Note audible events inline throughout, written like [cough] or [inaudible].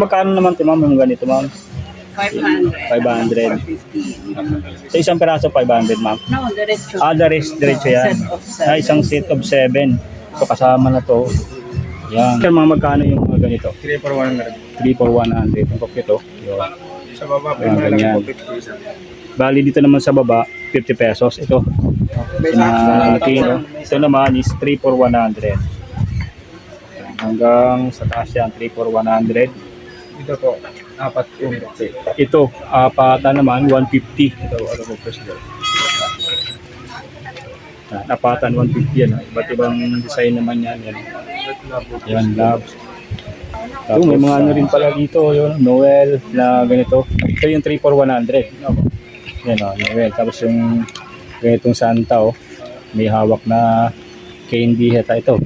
Magkano naman ito ma'am yung ganito ma'am? 500. 500. Sa isang peraso 500 ma'am. No, diretso. Ah, the rest, diretso yan. Ah, isang set of 7. So kasama na to. Yan. Yan mga magkano yung mga ganito? 3 for 100. 3 for 100. Yung kompleto. Yun. Sa baba, ganyan. lang po 50 isa. Bali dito naman sa baba, 50 pesos. Ito. May Na kilo. Ito naman is 3 for 100. Hanggang sa taas yan, 3 for 100. Dito po, apat yung kasi. Ito, apata naman, 150. Ito, ano po, president. Yan, apatan 150 yan. ah. Iba't ibang design naman yan. Yan, yan love. Tapos, may mga ano rin pala dito, yun, Noel na ganito. Ito yung 3 for 100. Yan o, Noel. Tapos yung ganitong Santa, oh, may hawak na candy heta ito.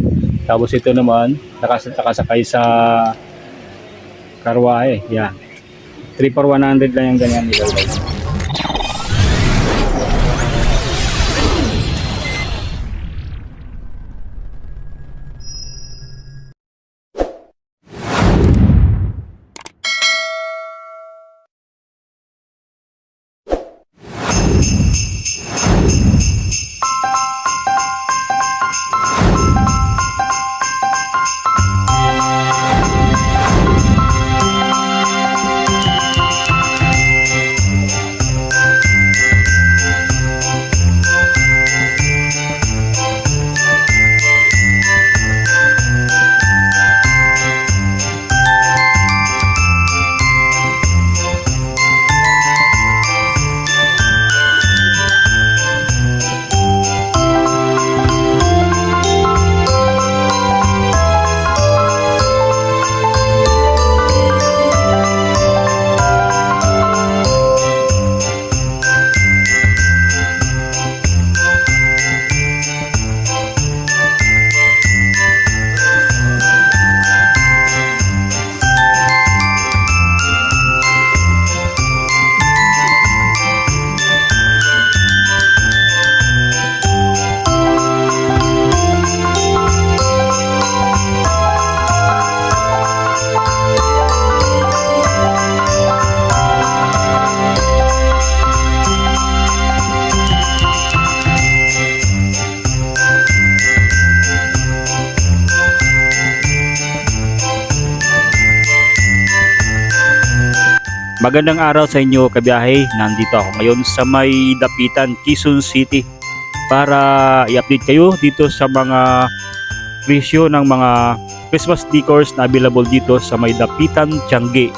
Tapos ito naman, nakas nakasakay sa karwahe. Yan. 3 for 100 lang yung ganyan nila. Magandang araw sa inyo kabiyahe. Nandito ako ngayon sa may Dapitan, Quezon City para i-update kayo dito sa mga presyo ng mga Christmas decors na available dito sa may Dapitan, Tiangge.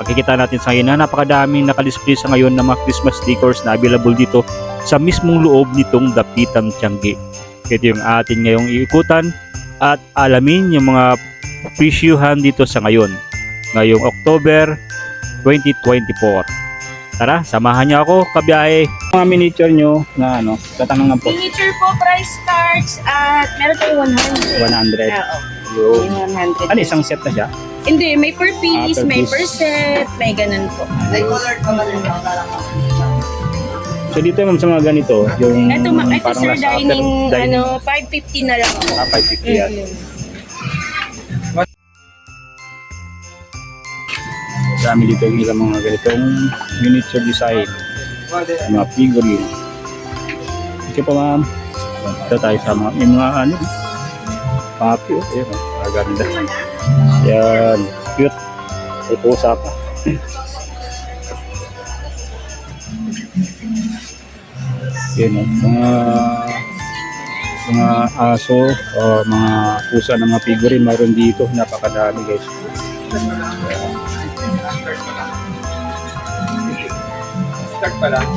Makikita natin sa ngayon na napakadaming nakadisplay sa ngayon ng mga Christmas decors na available dito sa mismong loob nitong Dapitan, Tiangge. Ito yung atin ngayong iikutan at alamin yung mga presyuhan dito sa ngayon. Ngayong October 2024. Tara, samahan niyo ako, kabiyahe. Mga miniature nyo na ano, tatanungan po, Miniature po, price cards at meron tayong 100. 100. Oo, Yung, yung 100. ano, isang set na siya? Hindi, may per piece, Ah, per may piece. per set, may ganun po. So dito ma'am sa mga ganito, yung Ito, ma- ito parang sir, nasa dining, dining. ano, 550 na lang po. Ah, 550 yan. Mhm. Dami dito yung ilang mga ganitong miniature design, mga figurine. Ito pa ma'am. Ito tayo sa mga, yung mga ano, papi, oh, ayun, oh, ang ganda. Yan, cute. May pusa pa. Yan, oh, mga mga aso o mga pusa ng mga figurine mayroon dito napakadami guys Start pa lang.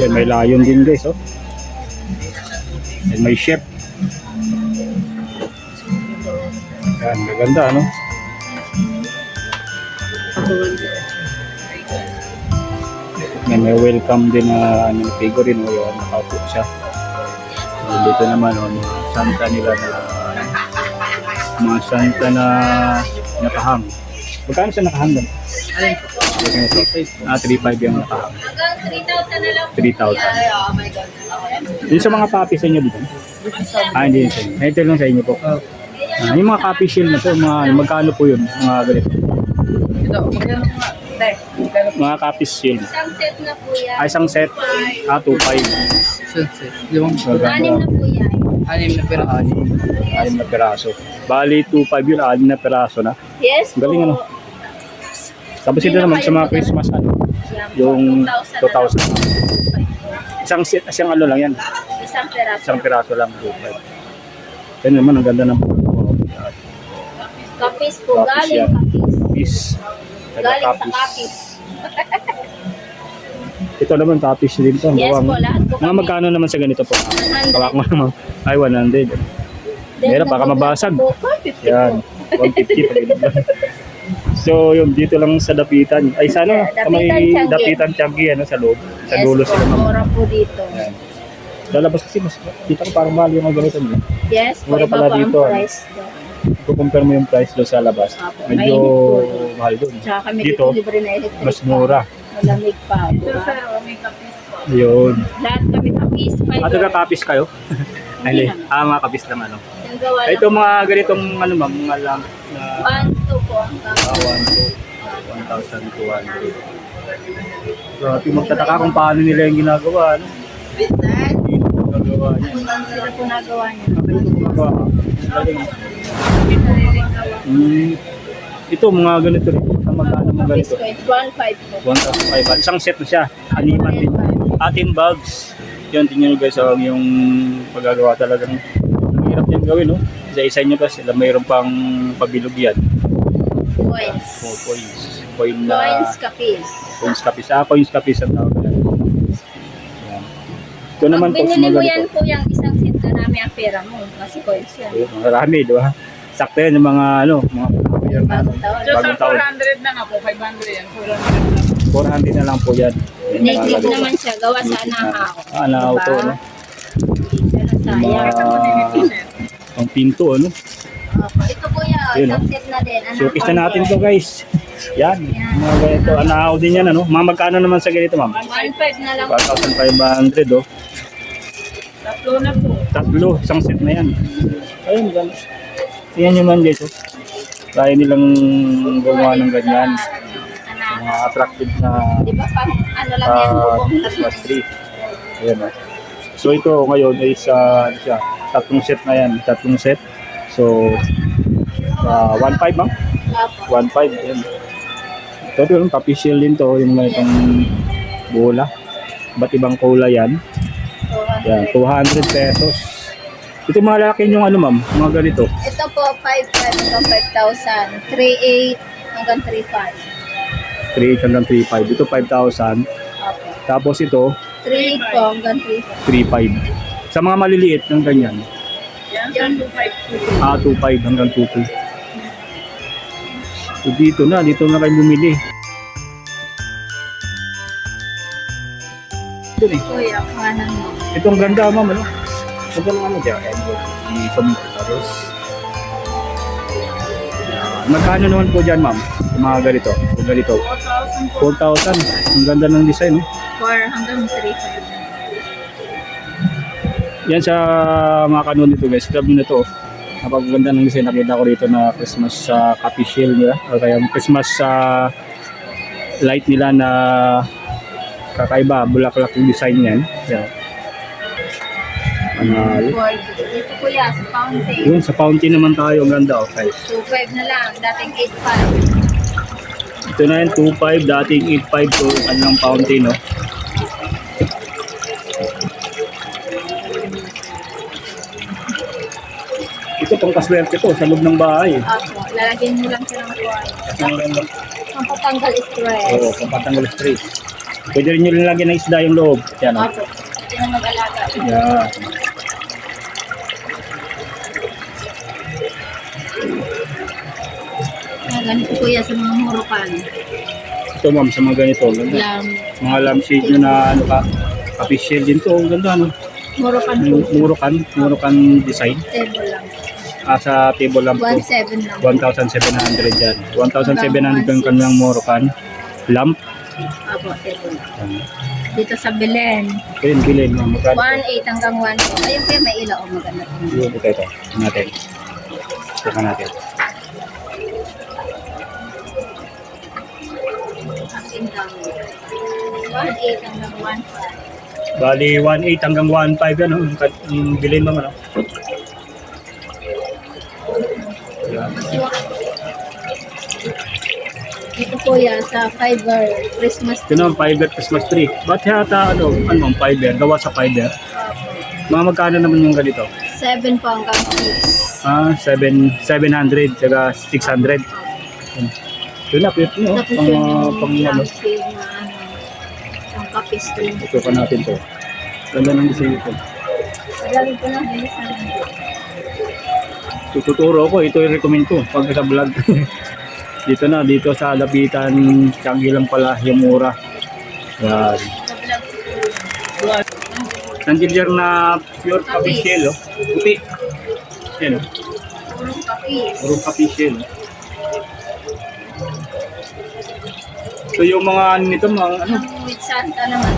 Yan, may lion din guys, oh. And may chef. Yan, maganda, ano? Yan, may welcome din na ano, figurine, oh, yun, nakaupo siya. Dito naman, oh, santa nila na mga santa na nakahang. Magkano siya nakahang doon? Ah, 3.5 yung nakahang. Hanggang 3,000 na lang. 3,000. oh my God. Yung sa mga papi sa inyo dito? Ah, hindi yun sa inyo. Ito lang sa inyo po. Ah, yung mga coffee shield na to, mga ano, magkano po yun? Mga ganito. Ito, magkano magkano Mga coffee shield. Isang set na po yan. Ah, isang set. Ah, 2.5. Sunset. Limang Anim na po yan. Anim na pera. Anim. Anim na peraso. Bali, 2.5 yun, anim na peraso na. Yes po. Galing, ano? Tapos ito naman sa mga Christmas, ano, yung 2,000 na 2,000. Isang set, isang ano lang yan. Isang peraso. Isang peraso lang, 2.5. Yan naman, ang ganda ng Kapis po. Galing kapis. kapis. Galing sa kapis. [laughs] Ito naman, kapis din to. Yes po, lahat po Mga magkano naman sa ganito po? 100. Kawak mo naman. Ay, 100. Then, Meron, baka mabasag. po. 450 Yan. po. 150 pag lang. So, yung dito lang sa Dapitan. Ay, sana sa may Dapitan, Tiangge. Dapitan Tiangge, ano, sa loob. Sa Yes dulo po, sila naman. mura po dito. Yan. Lalabas kasi mas dito ko parang mahal yung mga ganito nila. Yes po, Mura iba pala po ang dito, ano? price doon. Kung compare mo yung price doon sa labas, Apo, medyo mainit po. mahal doon. Tsaka kami Dito, dito, libre na electric. Mas mura. Malamig pa. Diba? Yun. Lahat kami kapis. At taga kapis kayo? [laughs] Hindi naman. ah, mga kapis lang ano. Yung gawa Ay, ito mga ganitong ano ma'am, mga lamp na One, two po. hanggang- ah, 1 to 1,200. Grabe, magtataka kung paano nila yung ginagawa. Ano? Ko magagawa niya. sila po nagawa niya. Gumagawa? Galing. Hmm. Ito, mga ganito rin. Ang magkano Kapis ganito? one five po. 1,500. Isang set na siya. Animan din. Atin bulbs. Yan, tingnan nyo guys, oh, yung paggagawa talagang ang hirap yan gawin, no? Isa-isa nyo kasi mayroon pang pabilog yan. Coins. Oh, coins. Coin na... Coins kapis. Coins kapis. Ah, coins kapis ang tawag yan. Yan. Ito naman Pag binili mo yan po yung isang set na namin ang pera mo. Kasi coins yan. Marami, di ba? Sakto yan yung mga, ano, mga year na, ano, bagong taon. 400 na nga po, 500 yan. 400 400 na lang po yan. Native nakalagay. naman siya. Gawa sa anahaw. Ah, anahaw to, Diba? no? Pero sayang. Mga pang pinto, ano? Opo. Ito po Isang set na din. Anahaw Showcase na natin to guys. Yan, mga ganito. Anahaw din yan, ano? Mga magkano naman sa ganito, ma'am? 1.5 na lang. 1,500, oh. Tatlo na po. Tatlo, isang set na yan. Ayun, gan. Yan yung man guys, oh. Kaya nilang gumawa ng ganyan. Mga attractive na Di ba? Pang ano lang yan. uh, bubong Christmas tree. Ayan, oh. So ito ngayon ay sa ano siya, tatlong set na yan, tatlong set. So uh, 1.5 ma'am? Opo. 1.5 yan. Ito yung papisil din to, yung mga itong bola. Ba't ibang kulay yan? Yan, 200 pesos. Ito mga laki yung ano ma'am, mga ganito. Ito po, 5.5 hanggang 5,000. 3.8 hanggang 3.5. 3.8 hanggang 3.5. Ito 5,000. Opo. Tapos ito, 3.8 po hanggang 3.5. 3.5. Sa mga maliliit ng ganyan, Yan, yan 252. ah, 2.5 hanggang 2.2. So dito na, dito na kayo bumili. Ito eh. Kuya, kanan mo. Ito ang ganda ma'am, ano? Ito lang ano dyan, Edward. Di Commutaros. Magkano naman po dyan ma'am? Yung mga ganito, yung ganito. 4,000 po. 4,000. Ang ganda ng design, no? 4 hanggang 3.5. Yan sa mga kanon dito guys, club na to. Napakaganda ng design nakita ko dito na Christmas sa uh, coffee shell nila. O kaya Christmas sa light nila na kakaiba, bulaklak yung design niyan. Yan. Ano, Dito kuya, sa fountain. yun sa fountain naman tayo, ang ganda guys. 2.5 na lang, dating 8.5. Ito na yun, 2.5, dating 8.5 to kanilang fountain, no? Ito pang kaswerte to sa loob ng bahay. Opo, lalagyan mo lang siya ng kuway. Oo, Ang patanggal stress. oh, pampatanggal stress. Pwede rin nyo rin lagyan ng isda yung loob. Yan, oh. Opo, hindi na mag-alaga. Yan. Yan, ganito kuya sa mga murukan. Ito ma'am, sa mga ganito. Ganda. Lam, Mga lampshade nyo na ano ka, official din to. Ang ganda, no? murukan po. Murukan, murukan design. Table lang. Ah, sa table lamp to. 1.7 lang. 1,700 yan. 1,700 ang kanyang Morocan lamp. Opo, table. Yan. Dito sa Belen, Ayun, bilhin mo. Magkano? 1.8 hanggang 1 po. Ayun kuya, may ilaw. Oh, maganda po. Yun, ito, ito. Natin. Tingnan natin. Akin lang. 1.8 hanggang 1.5. Bali, 1.8 hanggang 1.5 yan, oh, yung, kat- yung bilhin mo, ano? Yan. Ito po yan sa Fiverr Christmas Ito naman, fiber Christmas tree. Ba't yata, ano, ano, fiber, gawa sa fiber? Mga magkano naman yung ganito? 7 po hanggang 6. Ah, 7, 700, saka 600. Yun na, cute no? Tapos Pang, yun yung pang, ano, lampshade na ano, ang kapis din. ito pa natin to. Ganda ng design ito. Lagi ko lang bilisan. Tututuro ko, ito yung recommend ko pag sa vlog. [laughs] dito na, dito sa Lapitan, Tianggi lang pala, yung mura. Yan. Nandiyan na pure Kapis. kapishel, oh. Puti. Yan, oh. Purong kapis. Puro kapishel. So yung mga ano nito, mga ano, with Santa naman,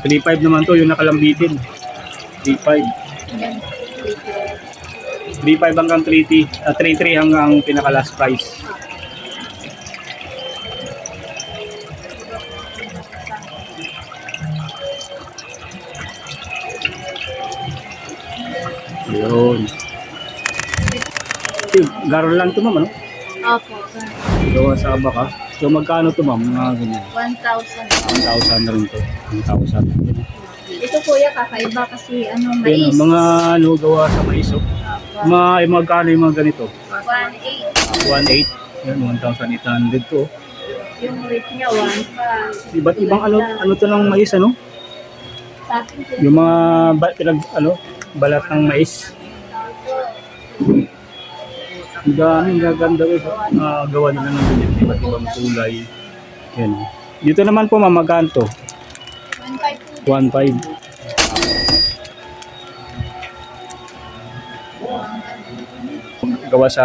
3.5. 3.5 naman to, yung nakalambitin. 3.5. Yan, 3.5. 3.5 hanggang 3.3, uh, 3.3 hanggang pinaka last price. Yun. Garland to ma'am, ano? Opo, Gawa sa abaka. So magkano to ma'am? Mga ganyan. 1,000. 1,000 na rin to. 1,000. Ito kuya, kakaiba kasi ano, Yan, mais. mga ano gawa sa mais. oh. Mga, eh, magkano yung mga ganito? 1.8. 1.8. Yan, 1,800 to. Yung rate niya, 1.5. Iba't ibang ano, ano to ng mais, ano? Yung mga ba, pinag, ano, balat ng mais. Ang daming gaganda guys. Uh, gawa nila ng ganyan. Iba't ibang kulay. Yan. Dito naman po mamagaan to. 1.5 po. 1.5. Gawa sa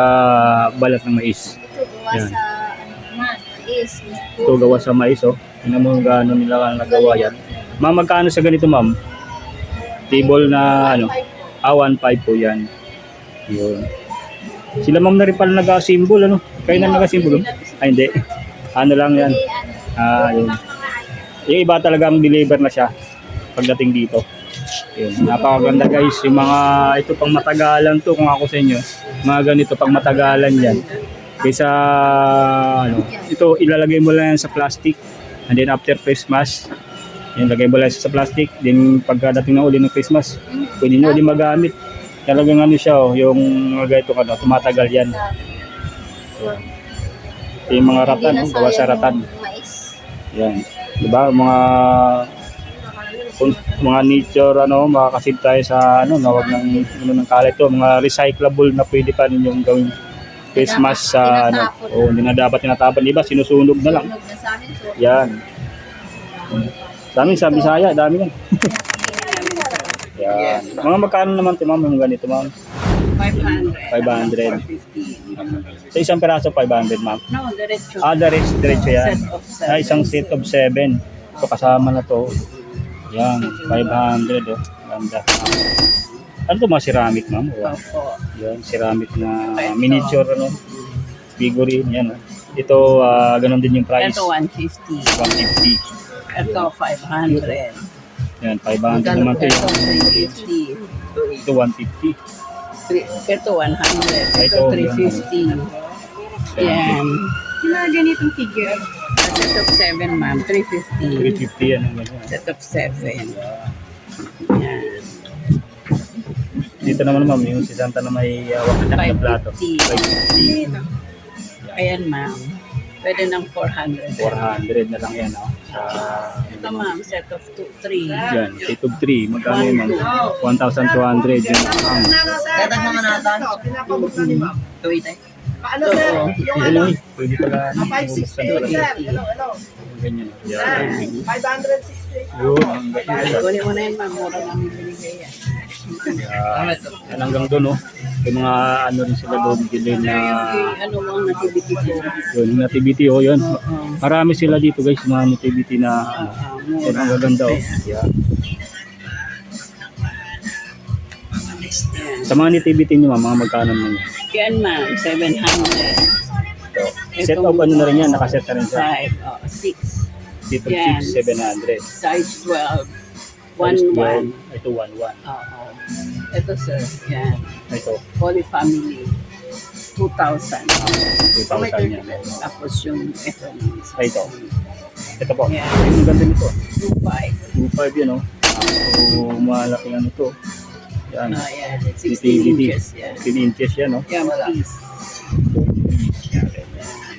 balat ng mais. Ito, gawa Yan. sa, ano mais. Ito gawa sa mais oh. Tingnan mo gaano nila nagawa yan. Ma'am, magkano sa ganito ma'am? Table na ano? Ah, 1.5 po yan. Yun. Sila ma'am na rin pala nag-symbol ano? Kayo na nag-symbol? Ay hindi. Ano lang yan. Ano, Ah, yun. Yung iba talagang deliver na siya pagdating dito. Yun. Napakaganda guys. Yung mga ito pang matagalan to kung ako sa inyo. Mga ganito pang matagalan yan. Kaysa ano, ito ilalagay mo lang yan sa plastic. And then after Christmas, yan lagay mo lang sa plastic. Then pagkadating na uli ng Christmas, pwede nyo ulit magamit. Talagang ano siya oh, yung mga ganito ano, tumatagal yan. Ito yung mga ratan, oh, gawa sa ratan. Yan. 'Di ba? Mga mga nature ano, makakasid tayo sa ano, nawag ng ano ng kalat to, mga recyclable na pwede pa ninyong gawing Christmas sa ano. Tinatapon. Oh, hindi na dapat tinatapan, 'di ba? Sinusunog na lang. Yan. Sa amin, sa Bisaya, dami yan. [laughs] Yan. Mga magkano naman ito, ma'am, yung ganito, ma'am? 500. 500. Sa isang peraso, 500, ma'am. No, diretso. Ah, diretso, diretso yan. Set of seven. Ah, isang set of 7. So kasama na to. Yan, 500 oh. Ganda. Ano to mga ceramic ma'am? Opo. Yan, ceramic na miniature ano. Figurine yan. oh. Ito ah, ganun din yung price. Ito 150. 150. Ito 500. Yan, 500 naman to Ito yung 350. ito 150. Three- Ito 100. Ito Ito, 350. Yan. Mga ganitong figure. Set of 7 ma'am. 350. 350 yan ang ganyan. Set of 7. Yan. Dito naman ma'am, yung si Santa na may hawak na ng plato. 550. 550. Ayan ma'am. Pwede ng 400. 400 na lang yan oh. Sa Ito ma'am, set of 2, 3. yan, set of 3. Magkano yun ma'am? 1,200 yun. Ang Dadag naman natin. Ito ito. Paano Oo. sir? Yung ano? pwede pala. 560 sir. Hello, hello. Ganyan. Sir, Yan. 560. Yun. Kunin mo na yun ma'am. Mura namin binigay yan. Yan. Hanggang doon, no? Yung mga ano rin sila doon, din na Ano ang nativity ko? yun, yung nativity, oh, yun. Marami sila dito guys, mga nativity na ano. Yan, ang gaganda, oh. Yan. Sa mga nativity nyo, mga magkano naman yan? Yan ma'am, 700. Ito. Set of ano na rin yan, nakaset na rin siya. 5, oh, 6. Set of Yan. 6, 700. Size 12. Size 1, 12, 1. Ito 1, 1. Oo. Ito sir, yan. Ito, Holy Family. 2,000. 2,000 yan. Tapos yung ito. Ah, ito. Ito po. Yan. Yung ganda nito. 2,500. 2.5 yan, oh. So, malaki ano to. Yan. Ah, yan. 16 Utility. inches. Yan. 15 inches yan, oh. Yan, piece.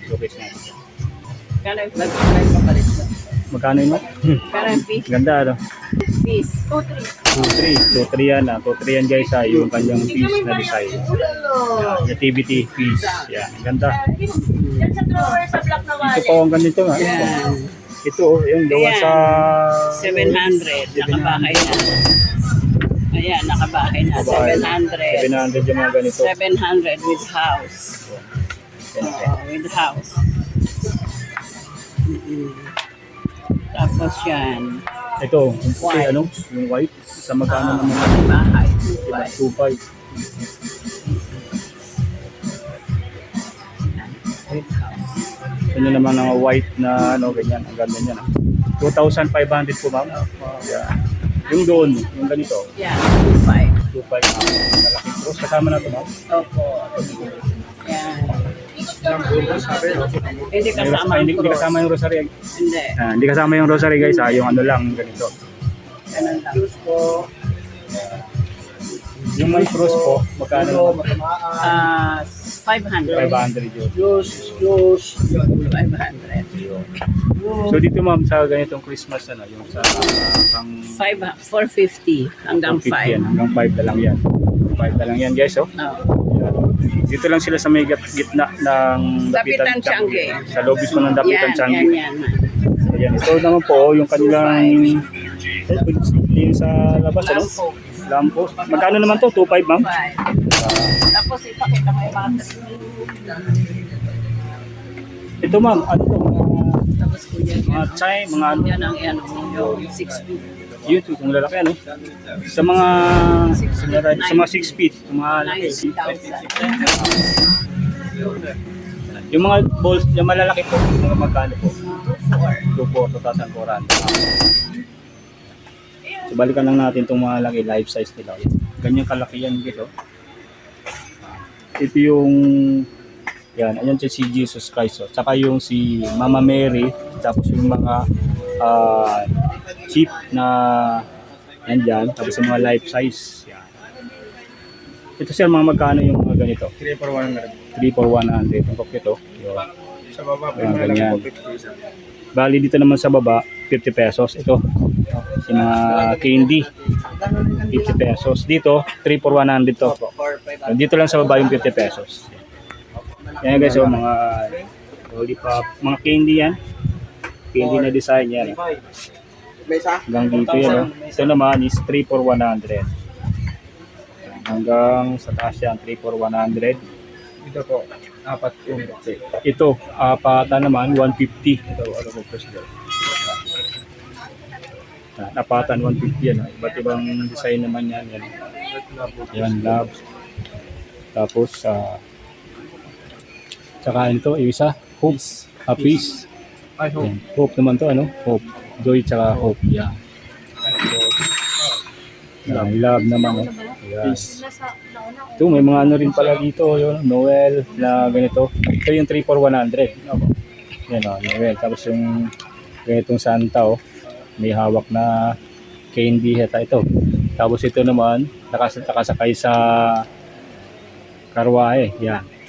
Showcase natin. Kano yung flag flag papalit mo? Magkano yun, oh? Kano yung piece? Ganda, ano? Piece. 2.3. 2.3 yan, ah. 2.3 yan, guys, ah. Yung kanyang piece na design. Yan. Nativity piece. Yan. Ganda. Yan sa drawer sa black na Ito wallet. po ang ganito, ah. Yan. Ito, oh. Yung gawa sa... 700. Nakabahay na. Ayan, nakabahay na. Babae. 700. 700 yung mga ganito. 700 with house. Yan, okay. Oo, with house. Mm-mm. Tapos yan. Ito, White. ano? Yung white. Sa magkano Ah, naman? bahay. Diba? 2,500. 2.5. With house. Ano naman ang white na ano, ganyan. Ang ganda niya. 2,500 po ma'am. Yeah. Yung doon, yung ganito. Yan, 2,500. 2.5 malaking cross. Kasama na ito ma'am. Opo. Yan. Hindi Ay, kasama hindi, hindi kasama yung rosary. Hindi. Ah, hindi kasama yung rosary guys. Ah, yung ano lang, ganito. Ganun lang. Yung may cross po, magkano? Ah, 500. 500 yun. Juice, juice. 500. So dito ma'am sa ganitong Christmas ano, yung sa pang 5, 450 hanggang 50 yan, 5. hanggang 5 na lang yan. 5 na lang yan guys, oh. No. Dito lang sila sa may git- gitna ng Dapitan Tiangge. Sa lobby ko ng Dapitan Yan, Tiangge. yan, yan. So, yan. Ito naman po, yung kanilang yung sa labas, ano? Lampo. Magkano naman to? 2.5 ma'am? 5. Tapos ipakita mo yung mga Ito ma'am, ano to? Mga, mga chai, mga ano? Yan ang yan, yung 6 feet. Yun, kung lalaki ano? Sa mga sa mga, sa mga 6 feet, sa mga laki. 90,000. Yung mga balls, yung malalaki po, mga magkano po? 4. 2,400. So balikan lang natin itong mga laki life size nila. Ganyan kalaki yan dito. Ito yung yan, ayan si Jesus Christ. Oh. Tsaka yung si Mama Mary, tapos yung mga ah, sheep na nandyan, tapos yung mga life size. Yan. Ito sir, mga magkano yung mga ganito? 3 for 100. 3 for 100. Ang kokito. Yun. Sa baba, Ayan, may ganyan. malaki po 50 isa. Bali dito naman sa baba, 50 pesos. Ito, si mga candy, 50 pesos. Dito, 3 for 100 to. So, dito lang sa baba yung 50 pesos. Yan guys, oh, mga lollipop, mga candy yan. Candy na design yan. Hanggang dito yan. Oh. Ito naman is 3 for 100. Hanggang sa taas yan, 3 for 100. Dito po. Apat po. Ito, apata naman, 150. Ito, ano president. Yan, apatan 150 yan. ah. Iba't ibang design naman yan. Yan, yan love. Tapos, sa Tsaka ito, yung isa, hope. A peace. Ay, ho. Yan. Hope naman to, ano? Hope. Joy tsaka hope. Yan. Yan, love naman. Oh. Nauna ko. Ito, may mga ano rin pala dito, yun, Noel na ganito. Ito yung 3 for 100. Yan o, Noel. Tapos yung ganitong Santa, oh, may hawak na candy heta ito. Tapos ito naman, nakas nakasakay sa karwahe. Yan.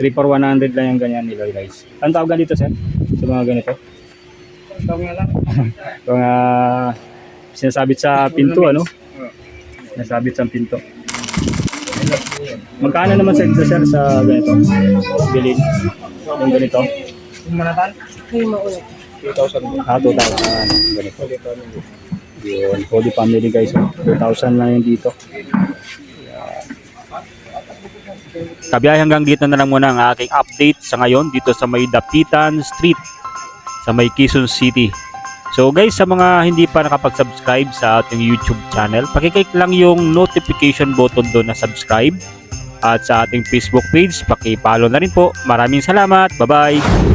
3 for 100 lang yung ganyan nila guys. Anong tawag dito, sir? Sa mga ganito? Tawag nga lang. [laughs] Mga sinasabit sa pinto, ano? Sinasabit sa pinto. Magkano naman sa ito, sir, sa ganito? Bilin? Yung ganito? Yung manatan? 2,000. Ah, 2,000. Ganito. Yun. Holy family guys. oh. 2,000 lang yung dito. Kabiyahe hanggang dito na lang muna ang aking update sa ngayon dito sa may Dapitan Street sa may Quezon City. So guys, sa mga hindi pa nakapag-subscribe sa ating YouTube channel, pakiclick lang yung notification button doon na subscribe at sa ating Facebook page. Paki-follow na rin po. Maraming salamat. Bye-bye.